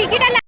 Ticket எல்லாம்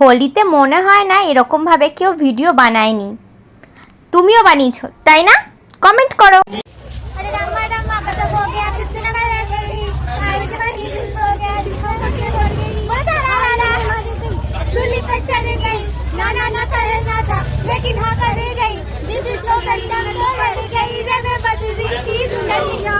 হোলিতে মনে হয় না এরকমভাবে কেউ ভিডিও বানায়নি তুমিও বানিয়েছো তাই না কমেন্ট করো अरे रंगा रंगा खत्म हो गया किसने लगा रे मेरी आई जवानी चुप हो गया दिखो के बोल गई बोला सारा रारा सुली पे चढ़ गई ना ना ना करे ना था लेकिन हाँ करे गई दीदी जो घंटा में तो बढ़ गई रे मैं बदली की दुल्हनिया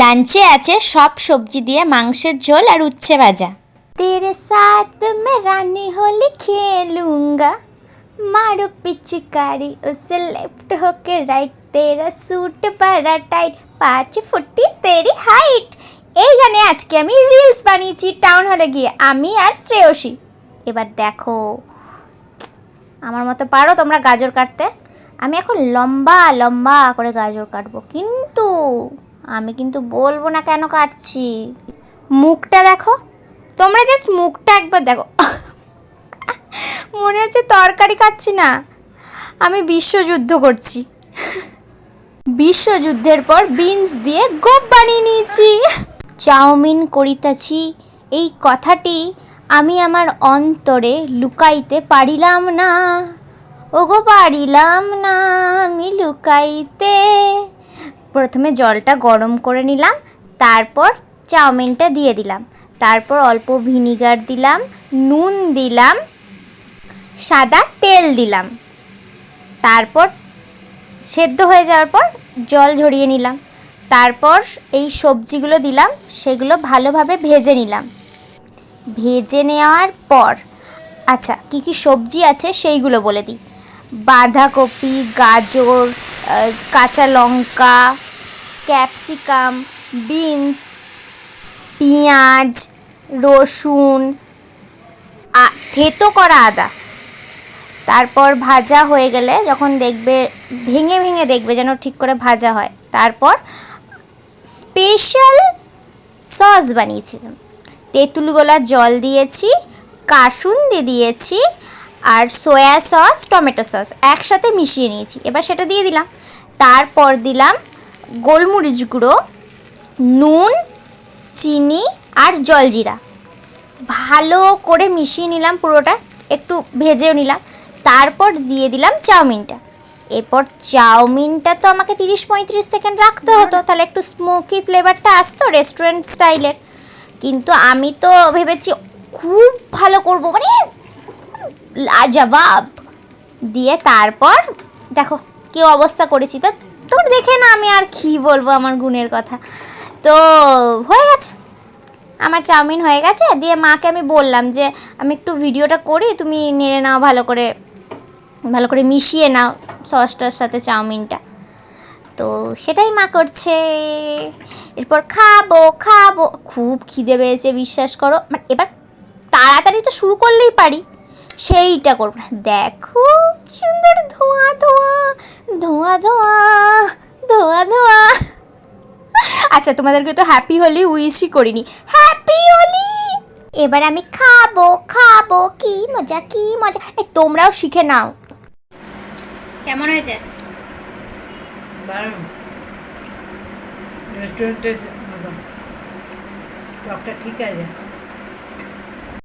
লাঞ্চে আছে সব সবজি দিয়ে মাংসের ঝোল আর উচ্ছে ভাজা। তেরে সাথ মে রানি হোলি খেলুঙ্গা, মারো পিচকারি উসে লেফট হোকে রাইট, তেরা স্যুট বড়া টাইট, পাঁচ ফুটি তেরি হাইট। এই গানে আজকে আমি রিলস বানিয়েছি টাউন হলে গিয়ে, আমি আর শ্রেয়সী। এবার দেখো, আমার মতো পারো তোমরা গাজর কাটতে? আমি এখন লম্বা লম্বা করে গাজর কাটবো, কিন্তু আমি কিন্তু বলব না কেন কাটছি? মুখটা দেখো, তোমরা জাস্ট মুখটা একবার দেখো। মনে হচ্ছে তরকারি কাটছি না। আমি বিশ্বযুদ্ধ করছি। বিশ্বযুদ্ধের পর বিনস দিয়ে গোপ বানিয়ে নিয়েছি। চাউমিন করিতাছি, এই কথাটি আমি আমার অন্তরে লুকাইতে পারিলাম না। ওগো, পারিলাম না আমি লুকাইতে। প্রথমে জলটা গরম করে নিলাম, তারপর চাউমিনটা দিয়ে দিলাম। তারপর অল্প ভিনিগার দিলাম, নুন দিলাম, সাদা তেল দিলাম। তারপর সেদ্ধ হয়ে যাওয়ার পর জল ঝরিয়ে নিলাম। তারপর এই সবজিগুলো দিলাম, সেগুলো ভালোভাবে ভেজে নিলাম। ভেজে নেওয়ার পর আচ্ছা কি কি সবজি আছে সেইগুলো বলে দিই। বাঁধাকপি, গাজর কাঁচা লঙ্কা ক্যাপসিকাম, বিনস, পেঁয়াজ, রসুন থেতো করা আদা। তারপর ভাজা হয়ে গেলে যখন দেখবে, ভেঙে ভেঙে দেখবে যেন ঠিক করে ভাজা হয়, তারপর স্পেশাল সস বানিয়েছিলাম তেঁতুল গোলা জল দিয়েছি, কাসুন্দি দিয়েছি আর সয়া সস, টমেটো সস একসাথে মিশিয়ে নিয়েছি। এবার সেটা দিয়ে দিলাম। তারপর দিলাম গোলমরিচ গুঁড়ো, নুন, চিনি আর জলজিরা। ভালো করে মিশিয়ে নিলাম পুরোটা, একটু ভেজেও নিলাম। তারপর দিয়ে দিলাম চাউমিনটা। এরপর চাউমিনটা তো আমাকে তিরিশ পঁয়ত্রিশ সেকেন্ড রাখতে হতো, তাহলে একটু স্মোকি ফ্লেভারটা আসতো রেস্টুরেন্ট স্টাইলের কিন্তু আমি তো ভেবেছি খুব ভালো করব মানে লাজবাব দিয়ে তারপর দেখো কি অবস্থা করেছি তো। তোমরা দেখে না আমি আর কি বলব আমার গুণের কথা। তো হয়ে গেছে। আমার চাউমিন হয়ে গেছে। দিয়ে মাকে আমি বললাম যে, আমি একটু ভিডিওটা করি, তুমি নেড়ে নাও ভালো করে ভালো করে মিশিয়ে নাও সসটার সাথে চাউমিনটা। তো সেটাই মা করছে। এরপর খাব খাব। খুব খিদে পেয়েছে, বিশ্বাস করো। মানে এবার তাড়াতাড়ি তো শুরু করলেই পারি। সেইটা করব না। দেখো কি সুন্দর ধোঁয়া ধোঁয়া ধোঁয়া ধোঁয়া ধোঁয়া ধোঁয়া। আচ্ছা তোমাদেরকে তো হ্যাপি হোলি উইশই করিনি। হ্যাপি হোলি এবার আমি খাব খাব কি মজা কি মজা। এই তোমরাও শিখে নাও। কেমন হয়েছে? রেস্টুরেন্টের মতো ঠিক আছে?